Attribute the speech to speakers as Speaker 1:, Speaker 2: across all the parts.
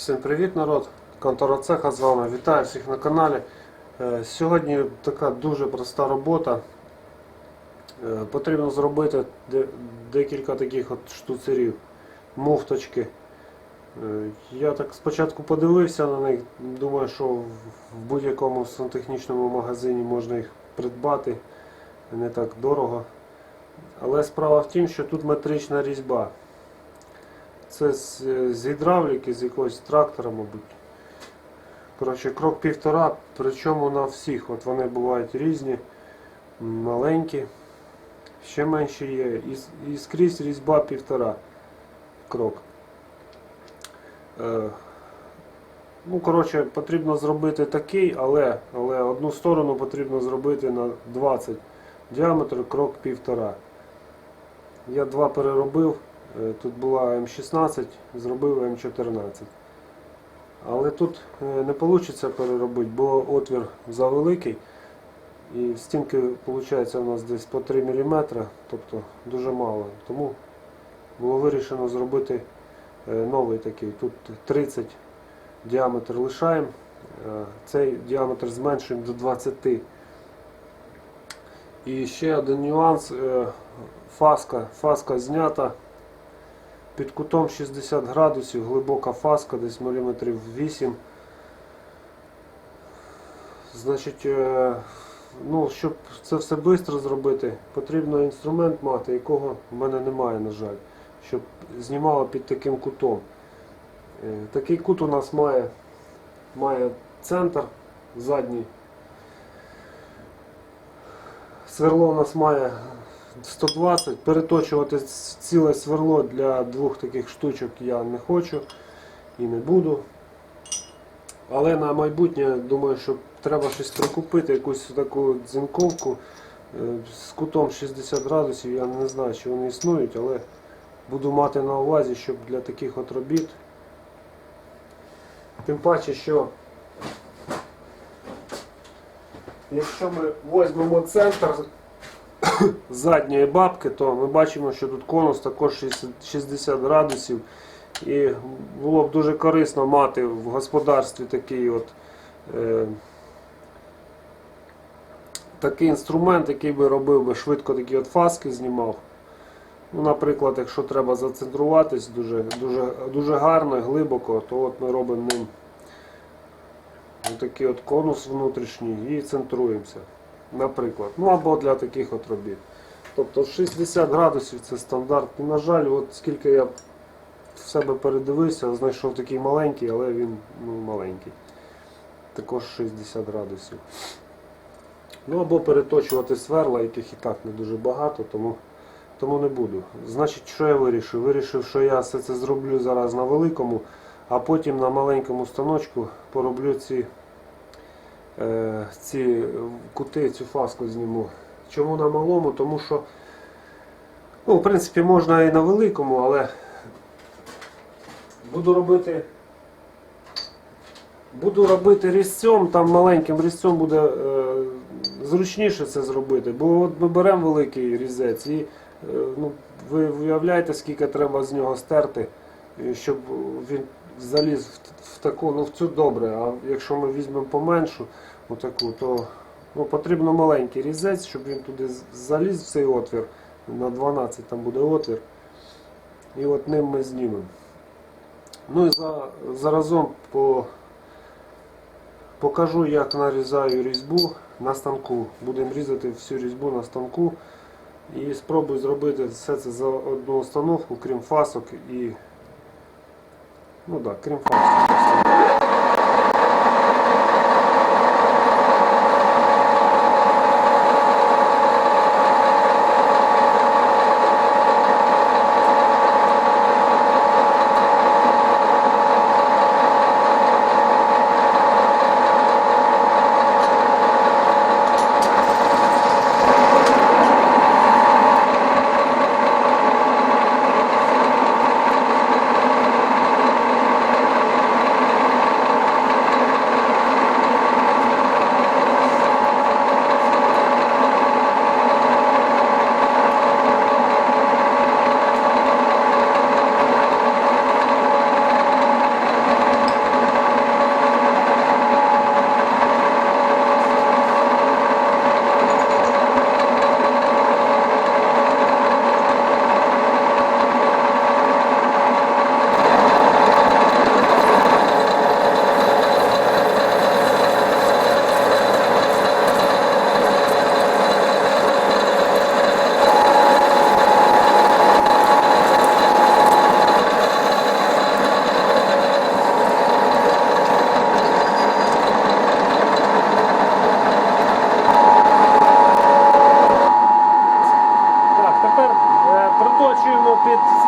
Speaker 1: Всім привіт, народ! Контора Цеха з вами. Вітаю всіх на каналі. Е, Сьогодні така дуже проста робота. Е, Потрібно зробити декілька таких от штуцерів, муфточки. Е, Я так спочатку подивився на них, думаю, що в в будь-якому сантехнічному магазині можна їх придбати не так дорого. Але справа в тім, що тут метрична різьба. Це з, з гідравліки, з якогось трактора, мабуть. Коротше, крок півтора, причому на всіх. От вони бувають різні, маленькі, ще менші є. І, і скрізь різьба півтора крок. Е, ну, коротше, потрібно зробити такий, але, але одну сторону потрібно зробити на 20 діаметр, крок півтора. Я два переробив. Е, Тут була М16, зробив М14. Але тут е, не вийде переробити, бо отвір завеликий. І стінки виходить у нас десь по 3 мм, тобто дуже мало. Тому було вирішено зробити е, новий такий. Тут 30 діаметр лишаємо, цей діаметр зменшуємо до 20. І ще один нюанс. Фаска, фаска знята під кутом 60 градусів, глибока фаска, десь міліметрів 8. Значить, е, ну, щоб це все швидко зробити, потрібно інструмент мати, якого в мене немає, на жаль, щоб знімало під таким кутом. Е, Такий кут у нас має, має центр задній. Сверло у нас має 120. Переточувати ціле сверло для двох таких штучок я не хочу і не буду. Але на майбутнє думаю, що треба щось прикупити, якусь таку дзинковку е, з кутом 60 градусів. Я не знаю, чи вони існують, але буду мати на увазі, щоб для таких от робіт. Тим паче, що якщо ми візьмемо центр задньої бабки, то ми бачимо, що тут конус також 60 60 градусів. І було б дуже корисно мати в господарстві такий от, е, такий інструмент, який би робив би швидко такі от фаски знімав. Ну, Наприклад, якщо треба зацентруватись дуже, дуже, дуже гарно і глибоко, то от ми робимо ним такий от конус внутрішній і центруємося. Наприклад. Ну або для таких от робіт. Тобто 60 градусів це стандарт. І, на жаль, от скільки я в себе передивився, знайшов такий маленький, але він ну, маленький. Також 60 градусів. Ну або переточувати сверла, яких і так не дуже багато, тому, тому не буду. Значить, що я вирішив? Вирішив, що я все це зроблю зараз на великому, а потім на маленькому станочку пороблю ці, ці кути, цю фаску зніму. Чому на малому? Тому що, ну, в принципі, можна і на великому, але буду робити. Буду робити різцем, там маленьким різцем буде е, зручніше це зробити. Бо от ми беремо великий різець і е, ну, ви уявляєте, скільки треба з нього стерти, щоб він заліз в, в таку, ну в цю добре. А якщо ми візьмемо поменшу, отаку, то ну, потрібно маленький різець, щоб він туди заліз в цей отвір. На 12 там буде отвір. І от ним ми знімемо. Ну і за, заразом по, покажу, як нарізаю різьбу на станку. Будемо різати всю різьбу на станку. І спробую зробити все це за одну установку, крім фасок і. Ну так, крім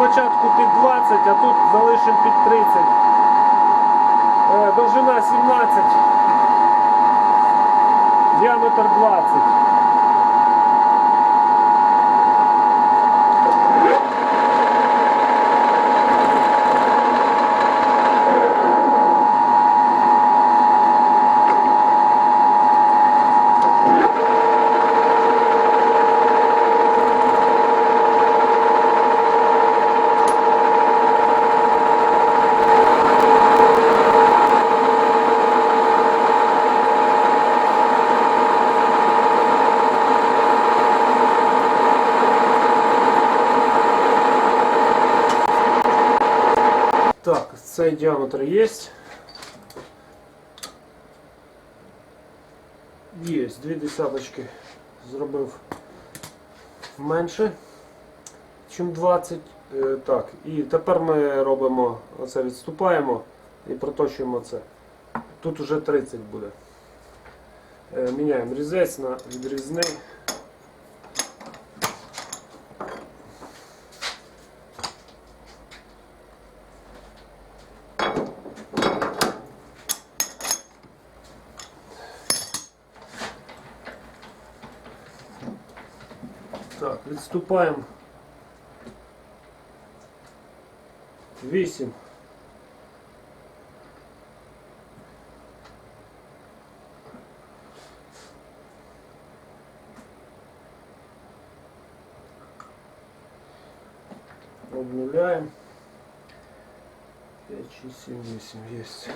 Speaker 1: спочатку під 20, а тут залишимо під 30. Е, довжина 17, діаметр 20. Цей діаметр є. Є, дві десяточки зробив менше, ніж 20. Е, Так, і тепер ми робимо оце, відступаємо і проточуємо це. Тут уже 30 буде. Е, Міняємо різець на відрізний. Відступаємо. 8. Обнуляем. 5, 6, 7, 8 есть.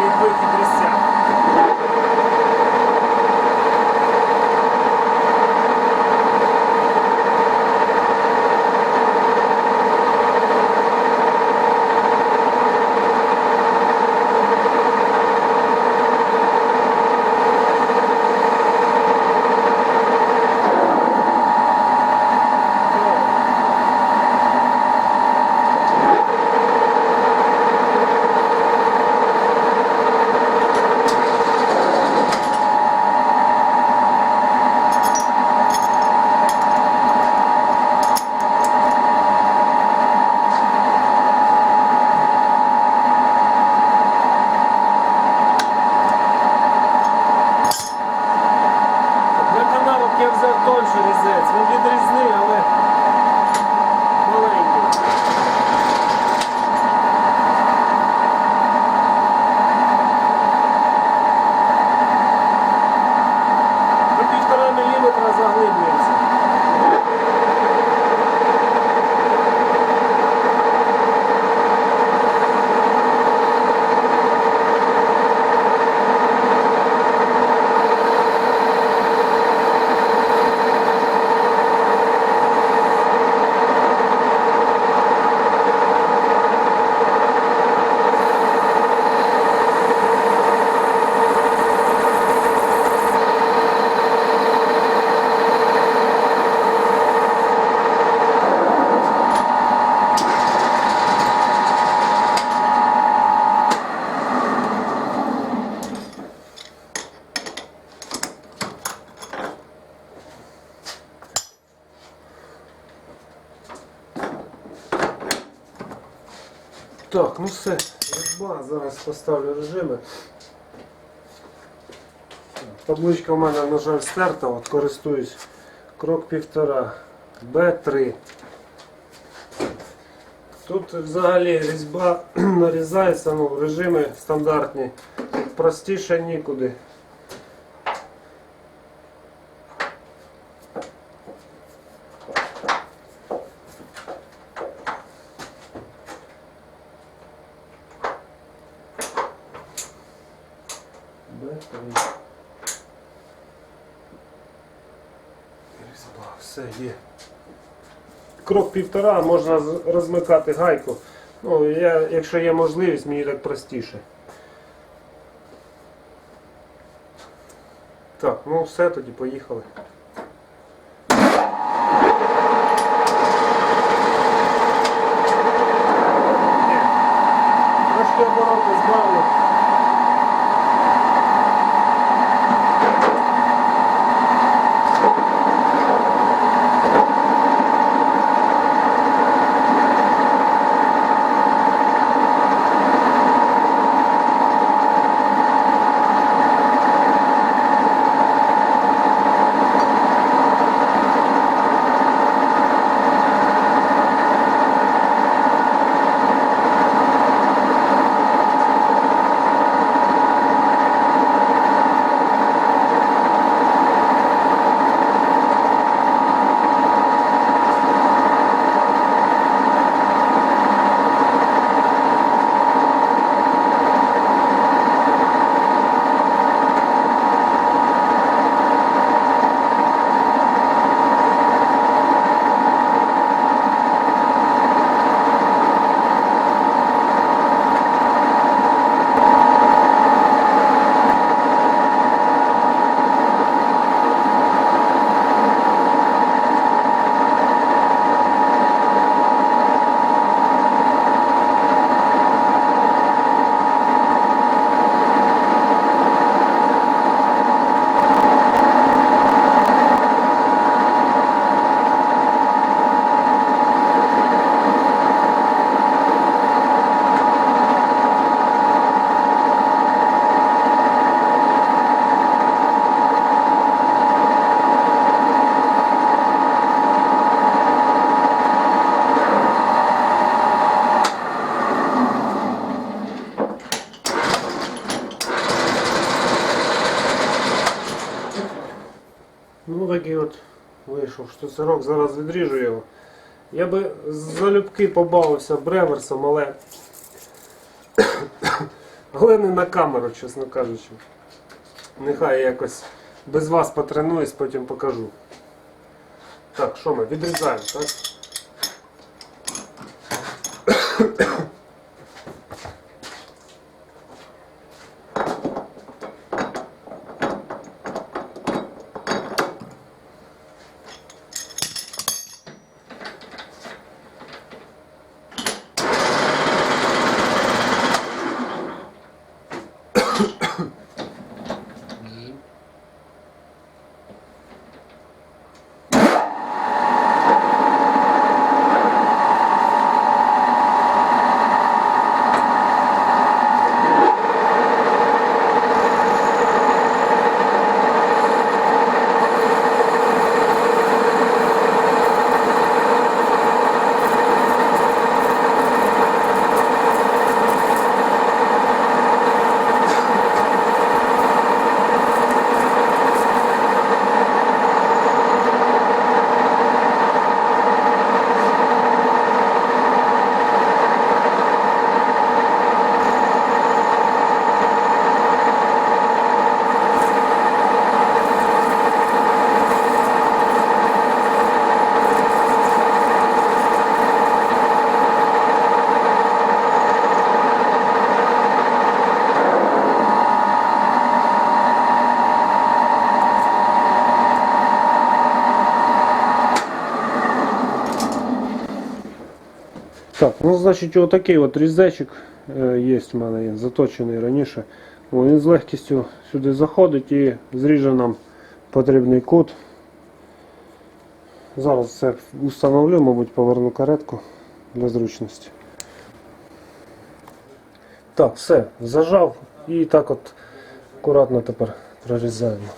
Speaker 1: Канавку під вихід різця. Для канавок я взяв тонший різець. Він відрізний, але маленький. До півтора міліметра заглиблюється. Так, ну все, Ба, зараз поставлю режими. Табличка в мене, на жаль, стерта, от користуюсь крок півтора, Б3. Тут взагалі різьба нарізається ну, в режимі стандартні. Простіше нікуди. Б3. Різьба, все є. Крок півтора можна розмикати гайку. Ну, я, якщо є можливість, мені так простіше. Так, ну все, тоді поїхали. Трошки обороти збавлю. Ну такий от вийшов штуцерок, зараз відріжу його Я би залюбки побавився бреверсом, але. але не на камеру, чесно кажучи. Нехай я якось без вас потренуюсь, потім покажу. Так, що ми? Відрізаємо, так? Так, ну значить отакий от різечок е, є в мене він заточений раніше. Він з легкістю сюди заходить і зріже нам потрібний кут. Зараз це установлю, мабуть, поверну каретку для зручності. Так, все, зажав і так от акуратно тепер прорізаємо.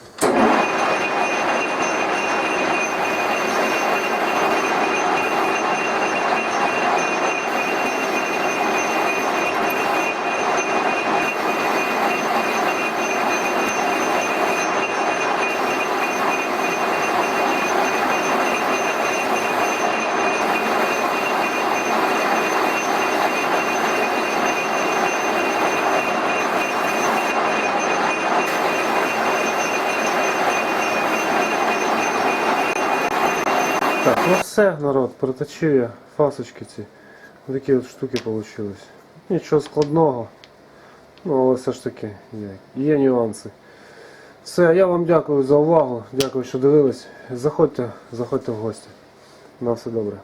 Speaker 1: Так, ну все, народ, проточив я фасочки ці. Такі от штуки вийшли. Нічого складного. Ну, але все ж таки є, є нюанси. Все, я вам дякую за увагу, дякую, що дивились. Заходьте, заходьте в гості. На все добре.